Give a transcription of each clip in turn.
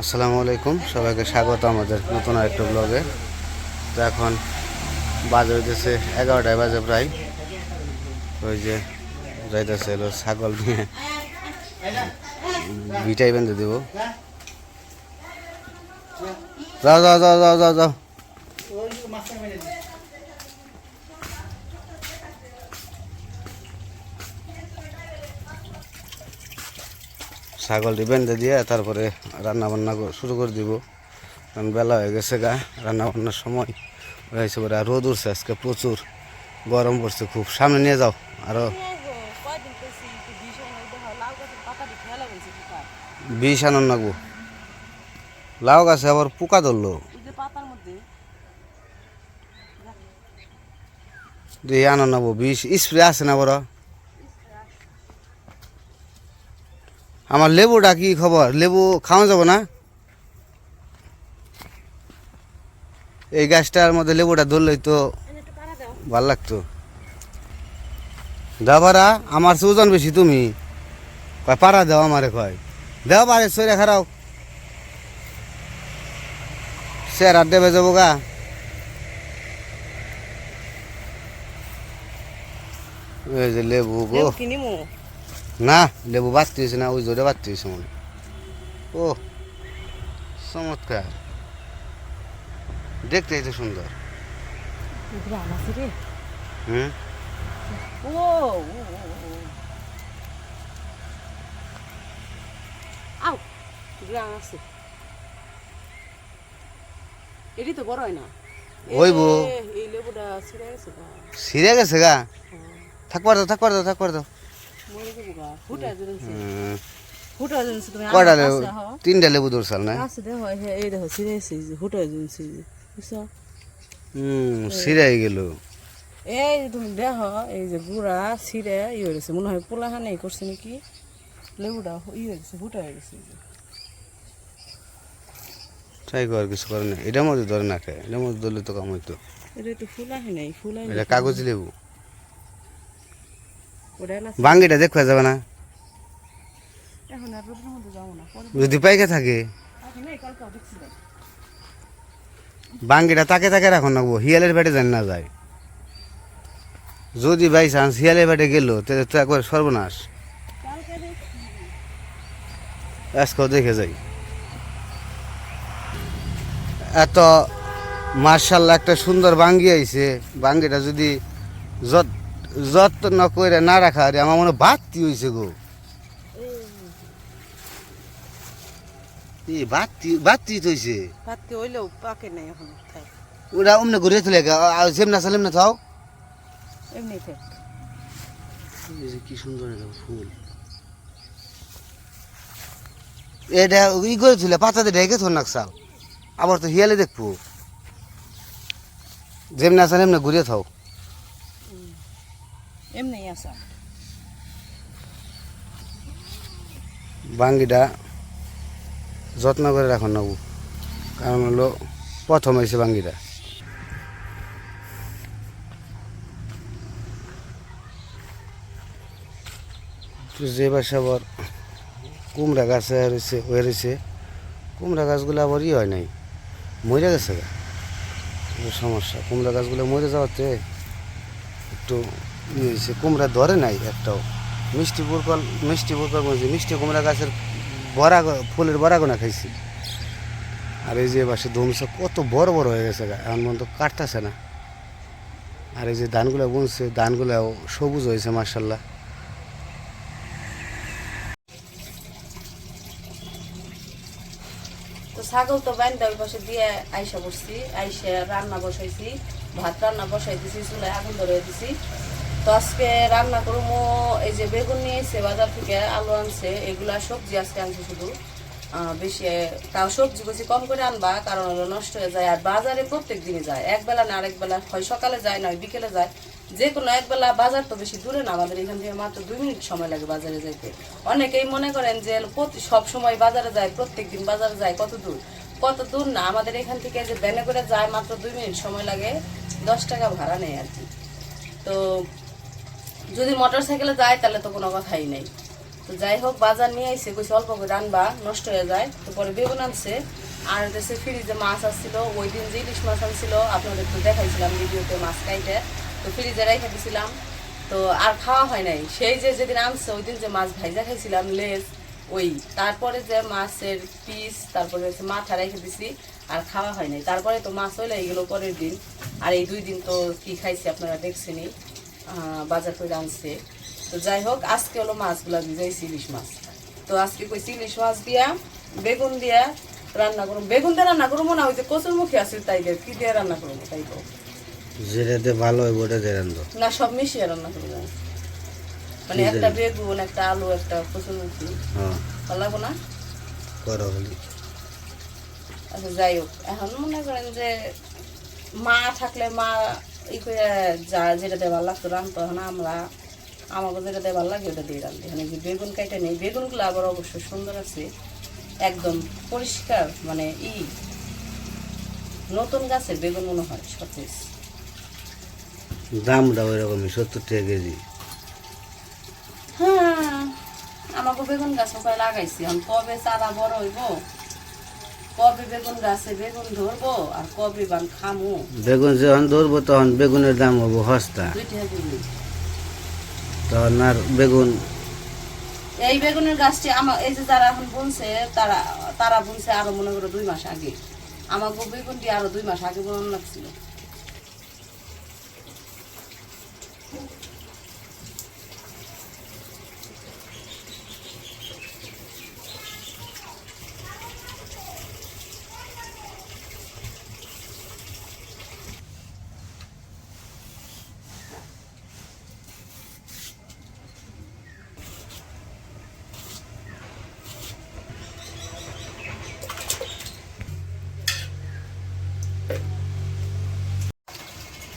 আসসালামু আলাইকুম। সবাইকে স্বাগত আমাদের নতুন আরেকটা ব্লগে তো এখন বাজে হইতেছে এগারোটায় বাজে প্রায়। ওই যে যাইতেছে এলো ছাগল নিয়ে বিটাই বেঁধে দেবো। যাও যাও যাও যাও যাও যাও। ছাগলটি বেঁধে দিয়ে তারপরে রান্না বান্না শুরু করে দিব। কারণ বেলা হয়ে গেছে গা রান্না বান্নার সময় হয়েছে পরে রোদ উঠছে আজকে প্রচুর। গরম পড়ছে খুব। সামনে নিয়ে যাও। আরও কয়দিন করছি একটু বিষ আনন নাগবো লাউ গাছে আবার পোকা ধরলো। দিয়ে আনন নাগবো বিষ। স্প্রে আছে না বড়। আমার লেবুটা কি খবর। লেবু খাওয়া যাব না? এই গাছটার মধ্যে লেবুটা ধরলেই তো ভালো লাগতো। দাবারা আমার ওজন বেশি, তুমি। কয়, পাড়া দাও আমারে কয়। দেও পারে সরে খারাও। আর দেবে যাব গা। লেবু গো। না লেবু বাড়তে হয়েছে না ওই জোরে বাড়তে হয়েছে মনে। ও চমৎকার। দেখতে তো সুন্দর। হুম? ও। গ্রাম আছে। এটি তো বড় হয় না। এই লেবুটা ছিঁড়ে গেছে গা। গেছে গা? থাকবার দাও থাকবার দাও থাকবার দাও কয়টা লেবু? তিনটা লেবু ধরছাল না? আছে এই এই দেখো ছিঁড়ে গেছে এই যে ফুটা জেনেছে এই যে বুঝছ? হুম সিরাই গেল। এই তুমি দেখো এই যে গুড়া ছিঁড়ে ই হয়ে মনে হয় পোলাখানে ই করছে নাকি? লেবুটা ই হয়ে গেছে ফুটা হয়ে গেছে। ট্রাই কর কিছু করে না এটার মধ্যে ধরে না খায় এটার মধ্যে ধরলে তো কাম হইতো। এটা একটু ফুলাহি নাই ফুলাই এটা কাগজ লেবু? বাঙ্গিটা দেখা যাবে না। যদি পাইকে থাকে। বাঙ্গিটা তাকে তাকে রাখুন না হিয়ালের বেটে জানি না যায়। যদি বাই চান্স হিয়ালের বেটে গেল তাহলে তো একবার সর্বনাশ। আজকেও দেখে যাই। এত মার্শাল্লাহ একটা সুন্দর বাঙ্গি আইছে। বাঙ্গিটা যদি যত যত্ন করে না রাখা আরে আমার মনে হয় বাতি হয়েছে গো। এই বাতি বাতি হয়েছে ভাতকে হইলেও পাকে নাই এখন থাক ওটা অমনে ঘুরে তুলে সেমনা সালেম না থাও। এমনি থাক। এই যে কি সুন্দর একটা ফুল। এটা ই করে তুলে পাতাতে ঢেকে থর নাকসাল আবার তো হিয়ালে দেখব। যেমনি আসান এমনি ঘুরে থাও। এমনি আসা বাঙ্গিটা যত্ন করে রাখুন নেব। কারণ হলো প্রথম হয়েছে বাঙ্গিটা। যে বাসে আবার কুমড়া গাছ রয়েছে, হয়ে কুমড়া গাছগুলো আবার ই হয় নাই, মরে গেছে সমস্যা, কুমড়া গাছগুলো মরে যাওয়াতে একটু হয়েছে কুমড়া ধরে নাই একটাও। মিষ্টি পুরকল মিষ্টি পুরকল বলছি মিষ্টি কুমড়া গাছের বড়া ফুলের বড়া গোনা খাইছি। আর এই যে বাসে ধুমছে কত বড় বড় হয়ে গেছে এমন পর্যন্ত কাটতেছে না। আর এই যে ধানগুলো বুনছে ধানগুলো সবুজ হয়েছে মার্শাল্লাহ তো ছাগল তো বাইন্দা ওই পাশে দিয়ে আইসা বসছি, আইসা রান্না বসাইছি, ভাত রান্না বসাই দিছি চুলায় আগুন ধরে দিছি তো আজকে রান্না করব এই যে বেগুন নিয়ে এসে বাজার থেকে আলু আনছে, এগুলা সবজি আজকে আনছে শুধু। বেশি তাও সবজি বেশি কম করে আনবা, কারণ হলো নষ্ট হয়ে যায়, আর বাজারে প্রত্যেক দিনই যায়। এক বেলা না, আরেক বেলা, হয় সকালে যায় নয় বিকেলে যায়। যে কোনো এক বেলা বাজার তো বেশি দূরে না, আমাদের এখান থেকে মাত্র দুই মিনিট সময় লাগে বাজারে যাইতে। অনেকেই মনে করেন যে প্রতি- সব সময় বাজারে যায়, প্রত্যেক দিন বাজারে যায়, কত দূর? কত দূর না, আমাদের এখান থেকে যে ভ্যানে করে যায়, মাত্র দুই মিনিট সময় লাগে, দশ টাকা ভাড়া নেয় আর কি। তো যদি মোটর সাইকেলে যায় তাহলে তো কোনো কথাই নেই। তো যাই হোক বাজার নিয়ে আইসে কইছে অল্প করে রানবা নষ্ট হয়ে যায়। তো পরে বেগুন আনছে। আর দেশে ফ্রিজে মাছ আসছিল ওই দিন যে ইলিশ মাছ আনছিল আপনাদের তো দেখাইছিলাম ভিডিওতে মাছ কাইটে। তো ফ্রিজে রেখে দিছিলাম। তো আর খাওয়া হয় নাই। সেই যে যেদিন আনছে ওই দিন যে মাছ ভাইজা খাইছিলাম লেজ ওই। তারপরে যে মাছের পিস তারপরে হচ্ছে মাথা রেখে দিছি আর খাওয়া হয় নাই। তারপরে তো মাছ হইলে গেলো পরের দিন। আর এই দুই দিন তো কি খাইছি আপনারা দেখছেনই। আহ, বাজার করে আনছে। তো যাই হোক আজকে হলো মাছগুলা ভিজাইছি ইলিশ মাছ। তো আজকে কইছি ইলিশ মাছ দিয়া বেগুন দিয়া রান্না করুম। বেগুন দিয়ে রান্না করব না ওই যে কচুর মুখী আছে তাই দিয়ে কি দিয়ে রান্না করব তাই তো যেটাতে ভালো হয় ওটা দিয়ে রান্ধো না সব মিশিয়ে রান্না করব মানে একটা বেগুন একটা আলু একটা কচুর মুখী। হ্যাঁ। ভালো লাগবো না? করো আচ্ছা যাই হোক। এখন মনে করেন যে মা থাকলে মা ই করে যা যেটাতে ভালো লাগতো এখন আমরা আমাকে যেটাতে ভালো লাগে ওটা দিয়ে রান্ধি মানে যে বেগুন কাইটা নেই বেগুনগুলো আবার অবশ্য সুন্দর আছে একদম পরিষ্কার মানে ই নতুন গাছের বেগুন মনে হয় সতেজ দামটা ওই রকমই সত্তর টাকা কেজি। হ্যাঁ আমাকে বেগুন গাছ ওখানে লাগাইছি? এখন কবে চারা বড় হইব? কবে বেগুন গাছে বেগুন ধরবো আর কবে বান খামো? বেগুন যখন ধরবো তখন বেগুনের দাম হব সস্তা। তখন আর বেগুন এই বেগুনের গাছটি আমার এই যে যারা এখন বুনছে তারা তারা বুনছে আরও মনে করো দুই মাস আগে। আমাকে বেগুনটি আরও দুই মাস আগে বোনানো লাগছিল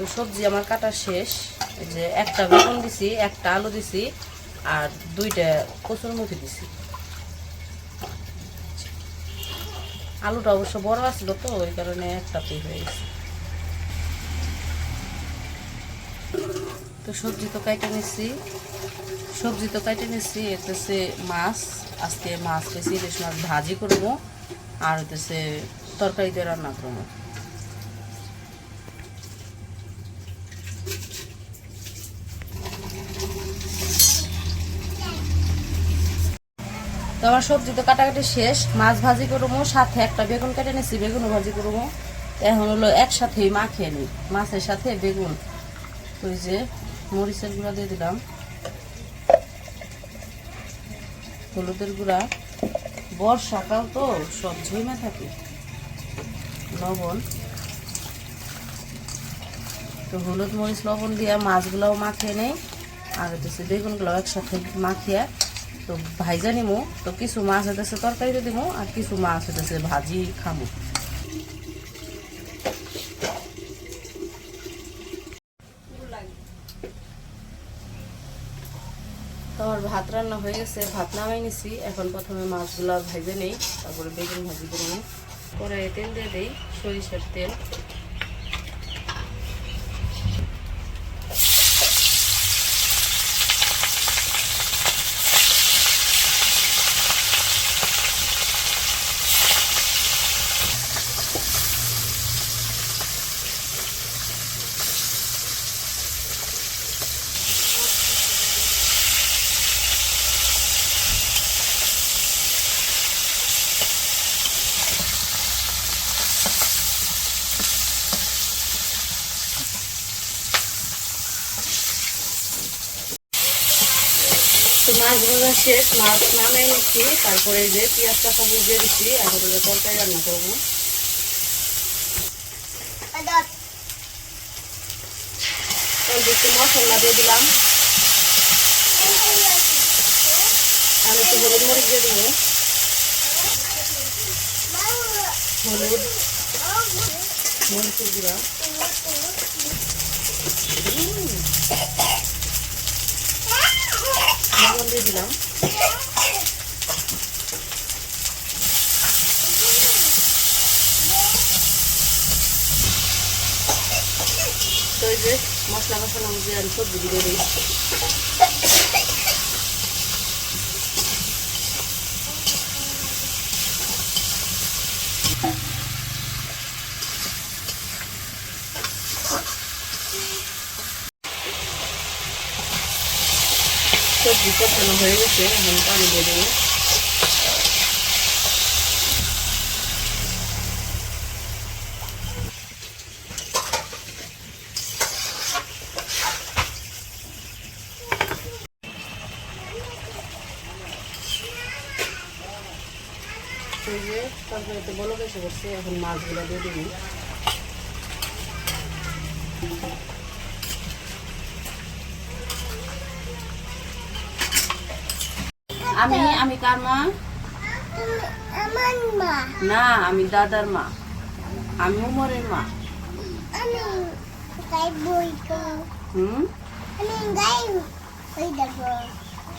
তো সবজি আমার কাটা শেষ। যে একটা বেগুন দিছি, একটা আলু দিছি, আর দুইটা কচুর মুখি দিছি। আলুটা অবশ্য বড় আছিল তো ওই কারণে একটা পেয়ে হয়ে গেছে। তো সবজি তো কাইটে নিচ্ছি সবজি তো কাইটে নিচ্ছি এতেছে মাছ। আজকে মাছ পেয়েছি ইলিশ মাছ ভাজি করব, আর হইতেছে তরকারি দিয়ে রান্না করব। তো আমার সবজি তো কাটাকাটি শেষ। মাছ ভাজি করব, সাথে একটা বেগুন কেটে নিছি, বেগুনও ভাজি করব। এখন হলো একসাথেই মাখিয়ে নিই, মাছের সাথে বেগুন। ওই যে মরিচের গুঁড়া দিয়ে দিলাম। হলুদের গুঁড়া। বর্ষাকাল তো, সব ঝইমে থাকে। লবণ। তো হলুদ মরিচ, লবণ দিয়ে মাছগুলোও মাখিয়ে নেই। আর হচ্ছে বেগুনগুলো একসাথে মাখিয়ে তো ভাইজা নিমু তো কিছু মাছ হতেছে তরকারিতে দিমু আর কিছু মাছ হতেছে ভাজি খামু। তো আমার ভাত রান্না হয়ে গেছে, ভাত নামাই নিছি। এখন প্রথমে মাছগুলো ভেজে নেই, তারপরে বেগুন ভাজি করে পরে তেল দিয়ে দিই সরিষার তেল তো মাছ ভাজা শেষ মাছ নামে নিচ্ছি, তারপরে যে পেঁয়াজটা সবুজ দিয়ে দিচ্ছি এখন হলো তরকারি রান্না করব। মশলা দিয়ে দিলাম। আর একটু হলুদ মরিচ দিয়ে দেবো। হলুদ গুঁড়া। লবণ দিয়ে দিলাম। তো এই যে মশলা মশলা মধ্যে আমি সবজি দিয়ে দিই সবজি কষানো হয়ে গেছে, এখন পানি দিয়ে দেবো। তরকারিতে বলো বেশি করছে এখন মাছগুলো দিয়ে দিবি। আমি আমি কার মা? আমার মা না আমি দাদার মা। আমি উমরের মা। আমি গাই বই হুম? আমি গাই বই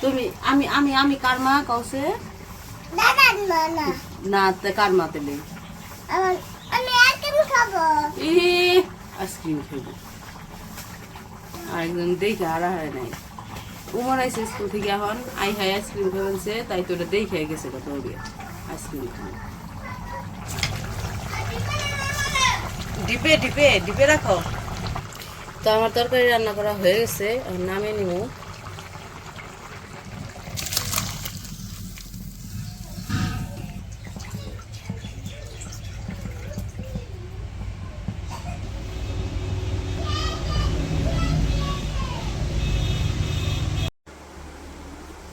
তুমি আমি আমি আমি কার মা কৌছে দাদার মা না না তে কার মা তেলে আমার আমি আইসক্রিম খাব ই আইসক্রিম খাইব। আরেকজন দেখে আর হয় নাই। উমর আইসে স্কুল থেকে এখন আই হাই আইসক্রিম খাবেনছে তাই তো ওটা দেখে গেছে কত হবে আইসক্রিম খাবে। ডিপে ডিপে ডিপে রাখো। তো আমার তরকারি রান্না করা হয়ে গেছে নামে নামে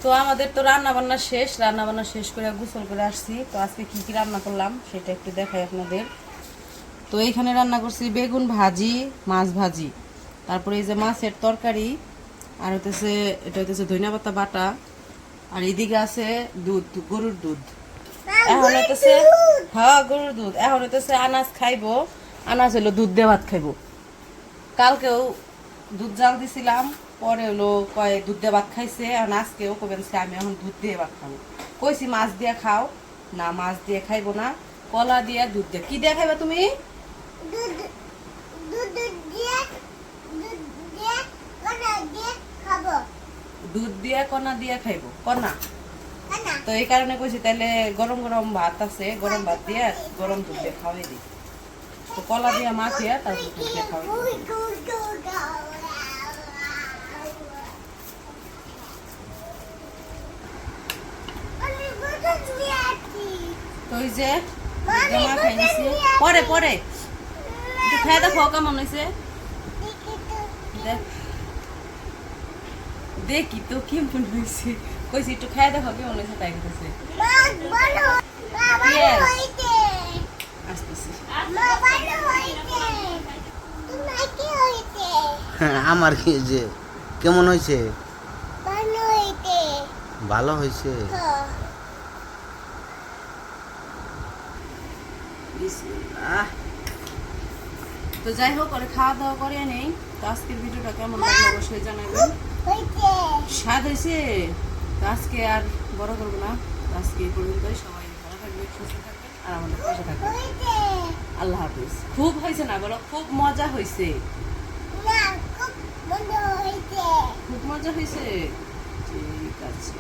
তো আমাদের তো রান্না বান্না শেষ রান্না বান্না শেষ করে গোসল করে আসছি। তো আজকে কি কি রান্না করলাম সেটা একটু দেখাই আপনাদের। তো এইখানে রান্না করছি বেগুন ভাজি, মাছ ভাজি। তারপরে এই যে মাছের তরকারি, আর হইতেছে, এটা হইতেছে ধনিয়া পাতা, বাটা। আর এদিকে আছে দুধ, গরুর দুধ। এখন হইতেছে হ্যাঁ গরুর দুধ। এখন হইতেছে আনাজ খাইবো। আনাজ হলো দুধ দিয়ে ভাত খাইবো। কালকেও দুধ জাল দিছিলাম। পরে হলো কয় দুধ দিয়ে ভাত খাইছে আর আজকেও কবেন আমি এখন দুধ দিয়ে ভাত খাব কইছি মাছ দিয়ে খাও না মাছ দিয়ে খাইবো না কলা দিয়ে দুধ দিয়ে কি দিয়ে খাইবা তুমি দুধ দিয়ে দুধ দিয়ে দিয়ে দিয়ে দিয়ে খাইবো কণা তো এই কারণে কইছি তাহলে গরম গরম ভাত আছে গরম ভাত দিয়ে গরম দুধ দিয়ে খাওয়াই দিই তো কলা দিয়ে মাখিয়ে তারপর দুধ দিয়ে খাওয়াই দিই দুধ দুধ দুধ আমি দুধ দিয়ে আছি তো ওই যে পরে পরে। একটু খেয়ে দেখো কেমন হয়েছে দেখি তো। দেখ দেখি তো কেমন হয়েছে কইছি একটু খেয়ে দেখো কেমন হয়েছে তাই আমার কি যে কেমন হয়েছে ভালো হয়েছে ভালো হয়েছে হ্যাঁ বিসমিল্লাহ। তো যাই হোক করে খাওয়া দাওয়া করে নেই। তো আজকের ভিডিওটা কেমন লাগল অবশ্যই জানাবেন। স্বাদ হয়েছে? তো আজকে আর বড় করব না। আজকে এই পর্যন্তই। সবাই ভালো থাকবে সুস্থ আর আমাদের পাশে থাকবে আল্লাহ হাফিজ। খুব হয়েছে না বলো? খুব মজা হয়েছে। খুব মজা হয়েছে। ঠিক আছে।